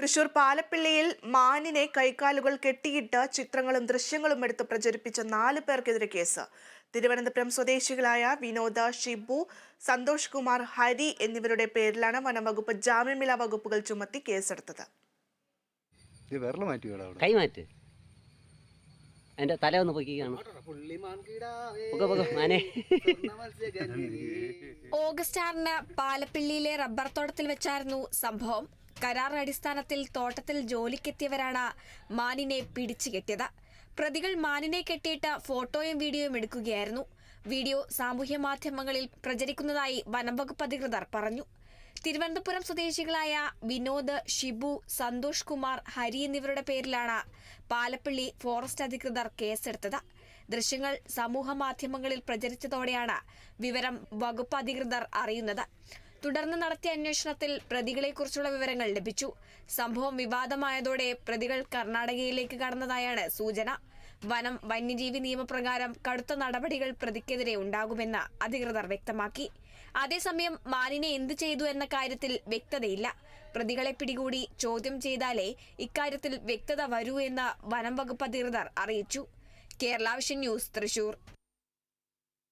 തൃശൂർ പാലപ്പിള്ളിയിൽ മാനിനെ കൈക്കാലുകൾ കെട്ടിയിട്ട് ചിത്രങ്ങളും ദൃശ്യങ്ങളും എടുത്ത് പ്രചരിപ്പിച്ച നാല് പേർക്കെതിരെ കേസ്. തിരുവനന്തപുരം സ്വദേശികളായ വിനോദ ഷിബു സന്തോഷ് കുമാർ ഹരി എന്നിവരുടെ പേരിലാണ് വനംവകുപ്പ് ജാമ്യമില്ലാ വകുപ്പുകൾ ചുമത്തി കേസെടുത്തത്. കൈമാറ്റ് എന്റെ തല ഒന്ന് പൊക്കിക്കാണ് ഓഗസ്റ്റ് ആറിന് പാലപ്പിള്ളിയിലെ റബ്ബർ തോട്ടത്തിൽ വെച്ചായിരുന്നു സംഭവം. കരാർ അടിസ്ഥാനത്തിൽ തോട്ടത്തിൽ ജോലിക്കെത്തിയവരാണ് മാനിനെ പിടിച്ചു കെട്ടിയത്. പ്രതികൾ മാനിനെ കെട്ടിയിട്ട് ഫോട്ടോയും വീഡിയോയും എടുക്കുകയായിരുന്നു. വീഡിയോ സാമൂഹ്യ മാധ്യമങ്ങളിൽ പ്രചരിക്കുന്നതായി വനംവകുപ്പ് അധികൃതർ പറഞ്ഞു. തിരുവനന്തപുരം സ്വദേശികളായ വിനോദ് ഷിബു സന്തോഷ് കുമാർ ഹരി എന്നിവരുടെ പേരിലാണ് പാലപ്പള്ളി ഫോറസ്റ്റ് അധികൃതർ കേസെടുത്തത്. ദൃശ്യങ്ങൾ സമൂഹ മാധ്യമങ്ങളിൽ പ്രചരിച്ചതോടെയാണ് വിവരം വകുപ്പ് അധികൃതർ അറിയുന്നത്. തുടർന്ന് നടത്തിയ അന്വേഷണത്തിൽ പ്രതികളെക്കുറിച്ചുള്ള വിവരങ്ങൾ ലഭിച്ചു. സംഭവം വിവാദമായതോടെ പ്രതികൾ കർണാടകയിലേക്ക് കടന്നതായാണ് സൂചന. വനം വന്യജീവി നിയമപ്രകാരം കടുത്ത നടപടികൾ പ്രതിക്കെതിരെ ഉണ്ടാകുമെന്ന് അധികൃതർ വ്യക്തമാക്കി. അതേസമയം മാനിനെ എന്തു ചെയ്തു എന്ന കാര്യത്തിൽ വ്യക്തതയില്ല. പ്രതികളെ പിടികൂടി ചോദ്യം ചെയ്താലേ ഇക്കാര്യത്തിൽ വ്യക്തത വരൂ എന്ന് വനം വകുപ്പ് അധികൃതർ അറിയിച്ചു. Kerala vision news Thrissur.